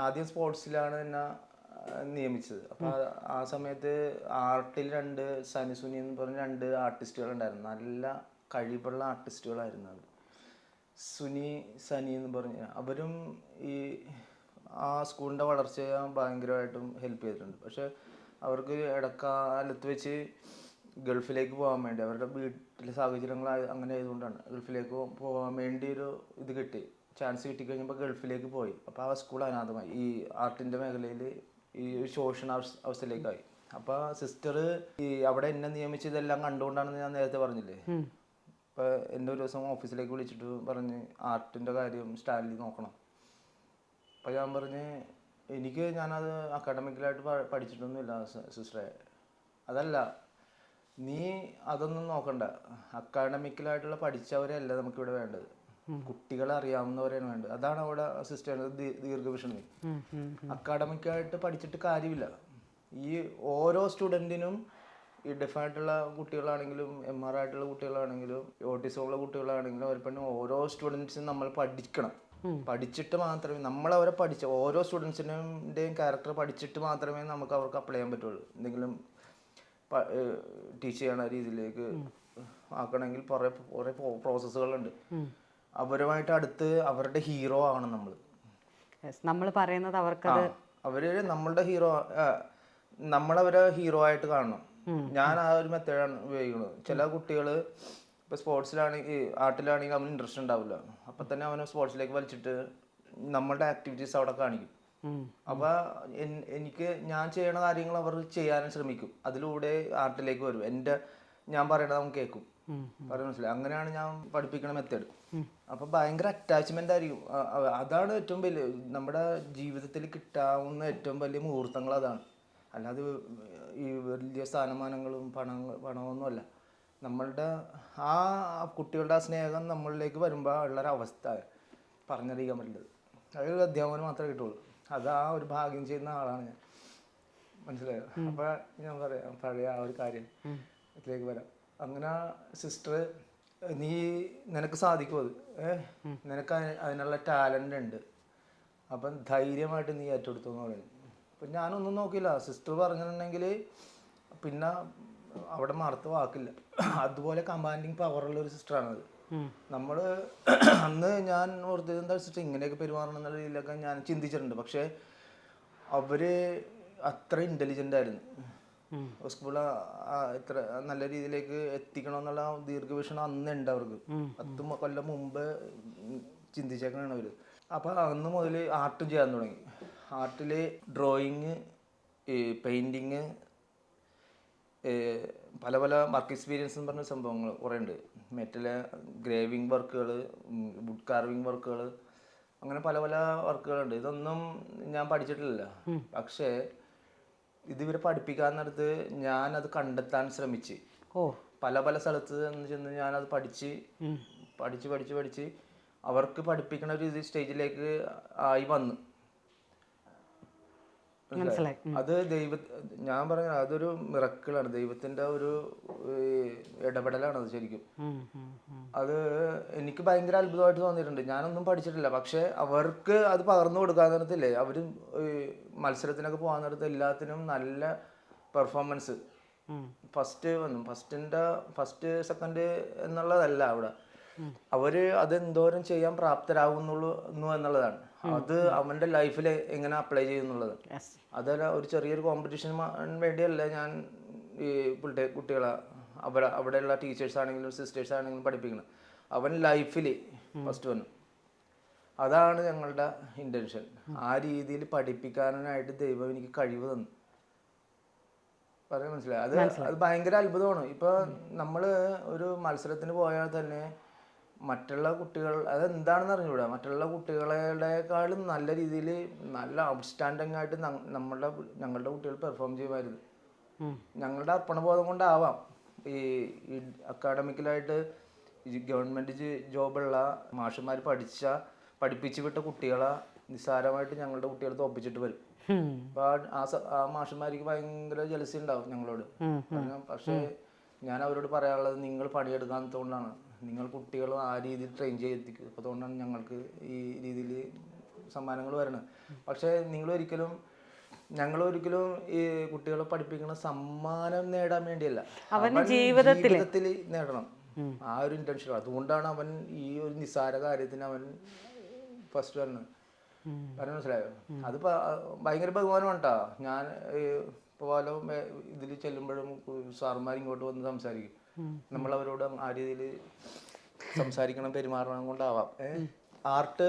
ആദ്യം സ്പോർട്സിലാണ് എന്നെ നിയമിച്ചത്. അപ്പൊ ആ- സമയത്ത് ആർട്ടിൽ രണ്ട് സനിസുനി എന്ന് പറഞ്ഞ രണ്ട് ആർട്ടിസ്റ്റുകൾ ഉണ്ടായിരുന്നു നല്ല കഴിവുള്ള ആർട്ടിസ്റ്റുകളായിരുന്നു അത് സുനി സനി എന്ന് പറഞ്ഞ അവരും ഈ ആ സ്കൂളിന്റെ വളർച്ചയെ ഭയങ്കരമായിട്ടും ഹെൽപ്പ് ചെയ്തിട്ടുണ്ട്. പക്ഷെ അവർക്ക് ഇടക്കാലത്ത് വെച്ച് ഗൾഫിലേക്ക് പോകാൻ വേണ്ടി അവരുടെ വീട്ടിലെ സാഹചര്യങ്ങൾ അങ്ങനെ ആയതുകൊണ്ടാണ് ഗൾഫിലേക്ക് പോകാൻ വേണ്ടി ഒരു ഇത് കിട്ടി. ചാൻസ് കിട്ടിക്കഴിഞ്ഞപ്പോൾ ഗൾഫിലേക്ക് പോയി. അപ്പോൾ ആ സ്കൂൾ അനാഥമായി. ഈ ആർട്ടിന്റെ മേഖലയിൽ ഈ ശോഷണ അവസ്ഥ അവസ്ഥയിലേക്കായി. അപ്പോൾ സിസ്റ്റർ ഈ അവിടെ എന്നെ നിയമിച്ച് ഇതെല്ലാം കണ്ടുകൊണ്ടാണെന്ന് ഞാൻ നേരത്തെ പറഞ്ഞില്ലേ? അപ്പോൾ എന്നെ ഒരു ദിവസം ഓഫീസിലേക്ക് വിളിച്ചിട്ട് പറഞ്ഞ് ആർട്ടിന്റെ കാര്യം സ്റ്റാലിൽ നോക്കണം. അപ്പോൾ ഞാൻ പറഞ്ഞ് എനിക്ക് ഞാനത് അക്കാഡമിക്കലായിട്ട് പഠിച്ചിട്ടൊന്നുമില്ല സിസ്റ്ററെ അതല്ല നീ അതൊന്നും നോക്കണ്ട. അക്കാഡമിക്കലായിട്ടുള്ള പഠിച്ചവരെയല്ല നമുക്കിവിടെ വേണ്ടത്. കുട്ടികളെ അറിയാവുന്നവരെയാണ് വേണ്ടത്. അതാണ് അവിടെ സിസ്റ്റർ ദീർഘവിഷണി അക്കാഡമിക്കായിട്ട് പഠിച്ചിട്ട് കാര്യമില്ല. ഈ ഓരോ സ്റ്റുഡന്റിനും ഈ ഡെഫായിട്ടുള്ള കുട്ടികളാണെങ്കിലും എം ആർ ആയിട്ടുള്ള കുട്ടികളാണെങ്കിലും ഓട്ടിസം ഉള്ള കുട്ടികളാണെങ്കിലും അവർ പറഞ്ഞു ഓരോ സ്റ്റുഡൻസിനും നമ്മൾ പഠിക്കണം. പഠിച്ചിട്ട് മാത്രമേ നമ്മൾ അവരെ പഠിച്ച ഓരോ സ്റ്റുഡൻസിന്റെയും ക്യാരക്ടർ പഠിച്ചിട്ട് മാത്രമേ നമുക്ക് അവർക്ക് അപ്ലൈ ചെയ്യാൻ പറ്റുള്ളൂ. എന്തെങ്കിലും ടീച്ച് ചെയ്യണ രീതിയിലേക്ക് ആക്കണമെങ്കിൽ കുറേ കുറേ പ്രോസസ്സുകളുണ്ട് അവരുമായിട്ട് അടുത്ത് അവരുടെ ഹീറോ ആണ് നമ്മൾ നമ്മൾ പറയുന്നത് അവർക്ക് അവർ നമ്മളുടെ ഹീറോ നമ്മളവരെ ഹീറോ ആയിട്ട് കാണണം. ഞാൻ ആ ഒരു മെത്തേഡാണ് ഉപയോഗിക്കുന്നത്. ചില കുട്ടികൾ ഇപ്പൊ സ്പോർട്സിലാണെങ്കിൽ ആർട്ടിലാണെങ്കിൽ അവന് ഇൻട്രസ്റ്റ് ഉണ്ടാവില്ല. അപ്പൊ തന്നെ അവനെ സ്പോർട്സിലേക്ക് വലിച്ചിട്ട് നമ്മളുടെ ആക്ടിവിറ്റീസ് അവിടെ കാണിക്കും. അപ്പൊ എനിക്ക് ഞാൻ ചെയ്യണ കാര്യങ്ങൾ അവർ ചെയ്യാനും ശ്രമിക്കും. അതിലൂടെ ആർട്ടിലേക്ക് വരും. എന്റെ ഞാൻ പറയണത് അവൻ കേൾക്കും. പറയാൻ മനസ്സിലായി. അങ്ങനെയാണ് ഞാൻ പഠിപ്പിക്കണ മെത്തേഡ് അപ്പൊ ഭയങ്കര അറ്റാച്ച്മെന്റ് ആയിരിക്കും. അതാണ് ഏറ്റവും വലിയ നമ്മുടെ ജീവിതത്തിൽ കിട്ടാവുന്ന ഏറ്റവും വലിയ മുഹൂർത്തങ്ങൾ അതാണ്. അല്ലാതെ ഈ വലിയ സ്ഥാനമാനങ്ങളും പണങ്ങൾ പണമൊന്നും അല്ല നമ്മളുടെ ആ കുട്ടികളുടെ ആ സ്നേഹം നമ്മളിലേക്ക് വരുമ്പോൾ ഉള്ളൊരു അവസ്ഥ പറഞ്ഞറിയിക്കാൻ പറ്റില്ലത്. അതൊരു അധ്യാപനം മാത്രമേ കിട്ടുള്ളൂ. അത് ആ ഒരു ഭാഗ്യം ചെയ്യുന്ന ആളാണ് ഞാൻ. മനസ്സിലായോ? അപ്പൊ ഞാൻ പറയാം പഴയ ആ ഒരു കാര്യം. ഇതിലേക്ക് വരാം. അങ്ങനെ സിസ്റ്റർ നീ നിനക്ക് സാധിക്കും അത്. ഏ? നിനക്ക് അതിനുള്ള ടാലന്റ് ഉണ്ട്. അപ്പം ധൈര്യമായിട്ട് നീ ഏറ്റെടുത്തു എന്ന് പറയുന്നു അപ്പം ഞാനൊന്നും നോക്കില്ല സിസ്റ്റർ പറഞ്ഞിട്ടുണ്ടെങ്കിൽ പിന്നെ അവിടെ മറത്ത് വാക്കില്ല. അതുപോലെ കമാൻഡിങ് പവറുള്ള ഒരു സിസ്റ്ററാണത് നമ്മൾ അന്ന് ഞാൻ ഓർത്തത് എന്താ വെച്ചിട്ട് ഇങ്ങനെയൊക്കെ പെരുമാറണം എന്നുള്ള രീതിയിലൊക്കെ ഞാൻ ചിന്തിച്ചിട്ടുണ്ട്. പക്ഷേ അവർ അത്ര ഇന്റലിജന്റ് ആയിരുന്നു. സ്കൂൾ ഇത്ര നല്ല രീതിയിലേക്ക് എത്തിക്കണമെന്നുള്ള ദീർഘവീക്ഷണം അന്ന് ഉണ്ട് അവർക്ക് പത്ത് കൊല്ലം മുമ്പ് ചിന്തിച്ചേക്കണാണ് അവർ. അപ്പോൾ അന്ന് മുതൽ ആർട്ട് ചെയ്യാൻ തുടങ്ങി. ആർട്ടിൽ ഡ്രോയിങ് പെയിന്റിങ് പല പല വർക്ക് എക്സ്പീരിയൻസ് എന്ന് പറഞ്ഞ സംഭവങ്ങൾ കുറേ ഉണ്ട്. മെറ്റൽ ഗ്രേവിങ് വർക്കുകൾ വുഡ് കാർവിങ് വർക്കുകൾ അങ്ങനെ പല പല വർക്കുകളുണ്ട്. ഇതൊന്നും ഞാൻ പഠിച്ചിട്ടില്ല പക്ഷേ ഇത് ഇവരെ പഠിപ്പിക്കാന്നിടത്ത് ഞാൻ അത് കണ്ടെത്താൻ ശ്രമിച്ച്. ഓ. പല പല സ്ഥലത്ത് എന്ന് ചെന്ന് ഞാനത് പഠിച്ച് പഠിച്ച് പഠിച്ച് പഠിച്ച് അവർക്ക് പഠിപ്പിക്കണ ഒരു ഇത് സ്റ്റേജിലേക്ക് ആയി വന്നു. മനസ്സിലായി. അത് ദൈവ ഞാൻ പറഞ്ഞ അതൊരു മിറക്കിളാണ്. ദൈവത്തിന്റെ ഒരു ഇടപെടലാണ് അത് ശരിക്കും. അത് എനിക്ക് ഭയങ്കര അത്ഭുതമായിട്ട് തോന്നിയിട്ടുണ്ട്. ഞാനൊന്നും പഠിച്ചിട്ടില്ല. പക്ഷെ അവർക്ക് അത് പകർന്നു കൊടുക്കാൻ നേരത്തില്ലേ അവരും മത്സരത്തിനൊക്കെ പോകാൻ നേരത്ത് എല്ലാത്തിനും നല്ല പെർഫോമൻസ് ഫസ്റ്റ് വന്നു. ഫസ്റ്റിന്റെ ഫസ്റ്റ് സെക്കൻഡ് എന്നുള്ളതല്ല അവിടെ. അവർ അത് എന്തോരം ചെയ്യാൻ പ്രാപ്തരാകുന്നുള്ളൂ എന്നുള്ളതാണ്. അത് അവന്റെ ലൈഫിൽ എങ്ങനെ അപ്ലൈ ചെയ്യുന്നുള്ളത്. അതല്ല ഒരു ചെറിയൊരു കോമ്പറ്റീഷൻ വേണ്ടിയല്ല ഞാൻ ഈ കുട്ടി കുട്ടികളെ അവിടെ അവിടെയുള്ള ടീച്ചേഴ്സ് ആണെങ്കിലും സിസ്റ്റേഴ്സ് ആണെങ്കിലും പഠിപ്പിക്കണം അവൻ ലൈഫിൽ ഫസ്റ്റ് വന്നു. അതാണ് ഞങ്ങളുടെ ഇന്റൻഷൻ ആ രീതിയിൽ പഠിപ്പിക്കാനായിട്ട് ദൈവം എനിക്ക് കഴിവ് തന്നു. പറയാൻ മനസ്സിലായി? അത് അത് ഭയങ്കര അത്ഭുതമാണ്. ഇപ്പൊ നമ്മൾ ഒരു മത്സരത്തിന് പോയാൽ തന്നെ മറ്റുള്ള കുട്ടികൾ അത് എന്താണെന്ന് അറിഞ്ഞുകൂടാ മറ്റുള്ള കുട്ടികളെക്കാളും നല്ല രീതിയിൽ നല്ല ഔട്ട്സ്റ്റാൻഡിങ് ആയിട്ട് നമ്മളുടെ ഞങ്ങളുടെ കുട്ടികൾ പെർഫോം ചെയ്യുമായിരുന്നു. ഞങ്ങളുടെ അർപ്പണബോധം കൊണ്ടാവാം. ഈ അക്കാഡമിക്കലായിട്ട് ഗവൺമെന്റ് ജോബുള്ള മാഷന്മാർ പഠിച്ച പഠിപ്പിച്ചു വിട്ട കുട്ടികളെ നിസ്സാരമായിട്ട് ഞങ്ങളുടെ കുട്ടികളെ തോപ്പിച്ചിട്ട് വരും. അപ്പൊ ആ- മാഷന്മാർക്ക് ഭയങ്കര ജലസി ഉണ്ടാവും ഞങ്ങളോട്. പക്ഷെ പക്ഷേ ഞാൻ അവരോട് പറയാനുള്ളത് നിങ്ങൾ പണിയെടുക്കാത്തതുകൊണ്ടാണ് നിങ്ങൾ കുട്ടികൾ ആ രീതിയിൽ ട്രെയിൻ ചെയ്തെത്തിക്കും അതുകൊണ്ടാണ് ഞങ്ങൾക്ക് ഈ രീതിയിൽ സമ്മാനങ്ങൾ വരുന്നത് പക്ഷേ നിങ്ങൾ ഒരിക്കലും ഞങ്ങൾ ഒരിക്കലും ഈ കുട്ടികളെ പഠിപ്പിക്കുന്ന സമ്മാനം നേടാൻ വേണ്ടിയല്ല. അവൻ ജീവിതത്തിൽ നേടണം. ആ ഒരു ഇന്റൻഷൻ അതുകൊണ്ടാണ് അവൻ ഈ ഒരു നിസ്സാര കാര്യത്തിന് അവൻ ഫസ്റ്റ് വരുന്നത് കാരണം മനസ്സിലായോ? അത് ഭയങ്കര ബഹുമാനമാണ് കേട്ടോ ഞാൻ ഇപ്പോൾ പല ഇതിൽ ചെല്ലുമ്പോഴും സാർമാർ ഇങ്ങോട്ട് വന്ന് സംസാരിക്കും. നമ്മൾ അവരോട് ആ രീതിയിൽ സംസാരിക്കണം പെരുമാറണം കൊണ്ടാവാം. ആർട്ട്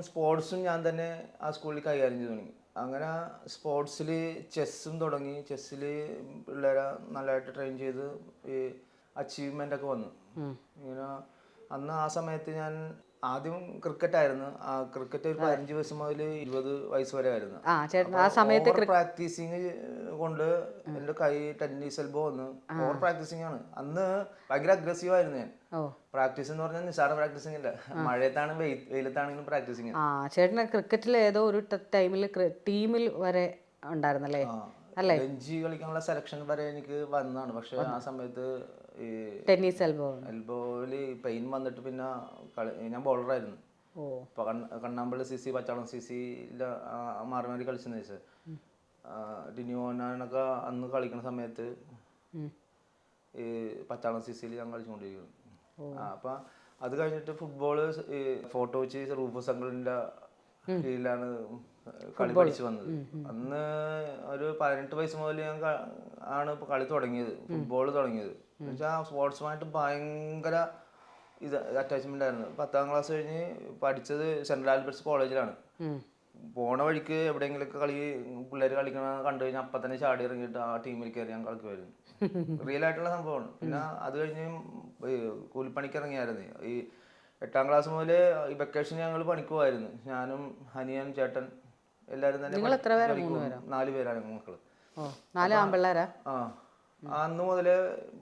സ്പോർട്സും ഞാൻ തന്നെ ആ സ്കൂളിൽ കൈകാര്യം ചെയ്തു തുടങ്ങി. അങ്ങനെ സ്പോർട്സിൽ ചെസ്സും തുടങ്ങി. ചെസ്സിൽ പിള്ളേരെ നല്ലതായിട്ട് ട്രെയിൻ ചെയ്ത് ഈ അച്ചീവ്മെന്റ് ഒക്കെ വന്നു. ഇങ്ങനെ അന്ന് ആ സമയത്ത് ഞാൻ ആദ്യം ക്രിക്കറ്റ് ആയിരുന്നു. ആ ക്രിക്കറ്റ് ഒരു പതിനഞ്ച് വയസ്സ് മുതൽ ഇരുപത് വയസ്സ് വരെ ആയിരുന്നു. ആ ചേട്ടൻ ആ സമയത്ത് പ്രാക്ടീസിങ് കൊണ്ട് എന്റെ കൈ ടെന്നീസ് എൽബോ വന്ന്. ഓവർ പ്രാക്ടീസിങ് ആണ്. അന്ന് ഭയങ്കര അഗ്രസീവ് ആയിരുന്നു ഞാൻ. പ്രാക്ടീസ് എന്ന് പറഞ്ഞാൽ നിസാര പ്രാക്ടീസിങ് അല്ല. മഴയത്താണ് വെയി- വെയിലത്താണെങ്കിലും പ്രാക്ടീസിങ് ആ ചേട്ടന് ക്രിക്കറ്റിൽ ഏതോ ഒരു ടൈമിൽ ടീമിൽ വരെ ഉണ്ടായിരുന്നല്ലേ? ബെഞ്ചി കളിക്കാനുള്ള സെലക്ഷൻ വരെ എനിക്ക് വന്നതാണ്. പക്ഷെ ആ സമയത്ത് ടെന്നീസ് എൽബോ എൽബോയിൽ പെയിൻ വന്നിട്ട് പിന്നെ ഞാൻ ബോളറായിരുന്നു ആയിരുന്നു. ഇപ്പൊ Kannampally C C Pachalam C C മാറി മാറി കളിച്ചെന്ന് വെച്ചാൽ ഡിനിയോനൊക്കെ അന്ന് കളിക്കുന്ന സമയത്ത് ഈ പച്ചാളം സി സിയിൽ ഞാൻ കളിച്ചുകൊണ്ടിരിക്കുന്നു. അപ്പൊ അത് കഴിഞ്ഞിട്ട് ഫുട്ബോൾ ഫോട്ടോ വെച്ച് റൂഫസ് അങ്കിളിന്റെ കീഴിലാണ് കളി പഠിച്ചു വന്നത്. അന്ന് ഒരു പതിനെട്ട് വയസ്സ് മുതൽ ഞാൻ ആണ് ഇപ്പൊ കളി തുടങ്ങിയത്. ഫുട്ബോൾ തുടങ്ങിയത്. എന്നുവെച്ചാൽ സ്പോർട്സുമായിട്ട് ഭയങ്കര ഇത് അറ്റാച്ച്മെന്റ് ആയിരുന്നു. പത്താം ക്ലാസ് കഴിഞ്ഞ് പഠിച്ചത് സെൻട്രൽ ആൽബർട്സ് കോളേജിലാണ്. പോണ വഴിക്ക് എവിടെയെങ്കിലൊക്കെ കളി പിള്ളേർ കളിക്കണ കണ്ടു കഴിഞ്ഞാൽ അപ്പം തന്നെ ചാടി ഇറങ്ങിയിട്ട് ആ ടീമിൽ കയറി ഞാൻ കളിക്കുമായിരുന്നു. റിയൽ ആയിട്ടുള്ള സംഭവമാണ്. പിന്നെ അത് കഴിഞ്ഞ് കൂലിപ്പണിക്ക് ഇറങ്ങിയായിരുന്നു. ഈ എട്ടാം ക്ലാസ് മുതൽ ഈ വെക്കേഷൻ ഞങ്ങൾ പണിക്കുമായിരുന്നു ഞാനും ഹനിയൻ ചേട്ടൻ എല്ലാവരും തന്നെ. നാല് പേരാണ് മക്കൾ. നാല് ആ അന്ന് മുതലേ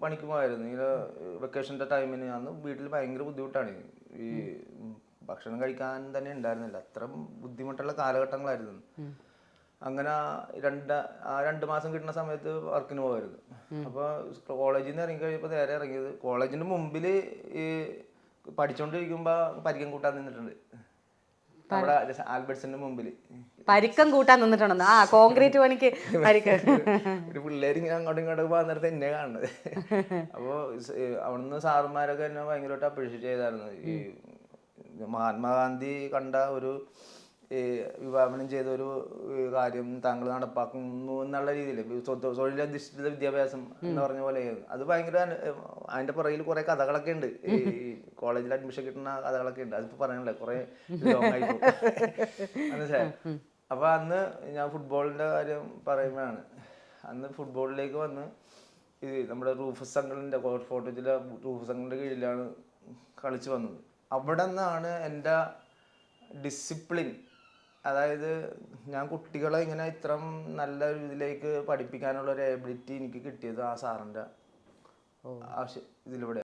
പണിക്ക് പോയായിരുന്നു ഇങ്ങനെ വെക്കേഷന്റെ ടൈമിന് അന്ന് വീട്ടിൽ ഭയങ്കര ബുദ്ധിമുട്ടാണ്. ഈ ഭക്ഷണം കഴിക്കാൻ തന്നെ ഉണ്ടായിരുന്നില്ല. അത്ര ബുദ്ധിമുട്ടുള്ള കാലഘട്ടങ്ങളായിരുന്നു. അങ്ങനെ രണ്ട് ആ രണ്ട് മാസം കിട്ടുന്ന സമയത്ത് വർക്കിന് പോകായിരുന്നു അപ്പോൾ കോളേജിൽ നിന്ന് ഇറങ്ങി കഴിയുമ്പോൾ നേരെ ഇറങ്ങിയത് കോളേജിന്റെ മുമ്പിൽ ഈ പഠിച്ചുകൊണ്ടിരിക്കുമ്പോൾ പരിക്കം കൂട്ടാൻ നിന്നിട്ടുണ്ട്. ആൽബർട്സിന്റെ മുമ്പിൽ പരിക്കം കൂട്ടാൻ നിന്നിട്ടുണ്ടെന്ന്. ആ കോൺക്രീറ്റ് പണിക്ക് പരിക്കം. ഒരു പിള്ളേർ ഇങ്ങനെ അങ്ങോട്ടും ഇങ്ങോട്ടും പോകാൻ നേരത്തെ എന്നെ കാണുന്നത്. അപ്പോൾ അവിടുന്ന് സാറുമാരൊക്കെ എന്നെ ഭയങ്കരമായിട്ട് അപ്രീഷിയേറ്റ് ചെയ്തായിരുന്നു. ഈ മഹാത്മാഗാന്ധി കണ്ട ഒരു വിഭാവനം ചെയ്ത ഒരു കാര്യം താങ്കൾ നടപ്പാക്കുന്നു എന്നുള്ള രീതിയിൽ. തൊഴിലധിഷ്ഠിത വിദ്യാഭ്യാസം എന്ന് പറഞ്ഞ പോലെ അത് ഭയങ്കര അതിന്റെ പുറകിൽ കുറെ കഥകളൊക്കെ ഉണ്ട്. ഈ കോളേജിൽ അഡ്മിഷൻ കിട്ടുന്ന കഥകളൊക്കെ ഉണ്ട്. അതിപ്പോ പറയണല്ലേ കുറെ മനസ്സിലായി ആയി. മനസ്സിലായോ? അപ്പൊ അന്ന് ഞാൻ ഫുട്ബോളിന്റെ കാര്യം പറയുമ്പോഴാണ്. അന്ന് ഫുട്ബോളിലേക്ക് വന്ന് ഇത് നമ്മുടെ റൂഫസ് അങ്കിളിന്റെ ഫോട്ടോജിലെ റൂഫസ് അങ്കിളിന്റെ കീഴിലാണ് കളിച്ചു വന്നത്. അവിടെ നിന്നാണ് എന്റെ ഡിസിപ്ലിൻ അതായത് ഞാൻ കുട്ടികളെ ഇങ്ങനെ ഇത്രം നല്ല രീതിയിലേക്ക് ഇതിലേക്ക് പഠിപ്പിക്കാനുള്ള ഒരു എബിലിറ്റി എനിക്ക് കിട്ടിയത് ആ സാറിന്റെ ആവശ്യം ഇതിലൂടെ.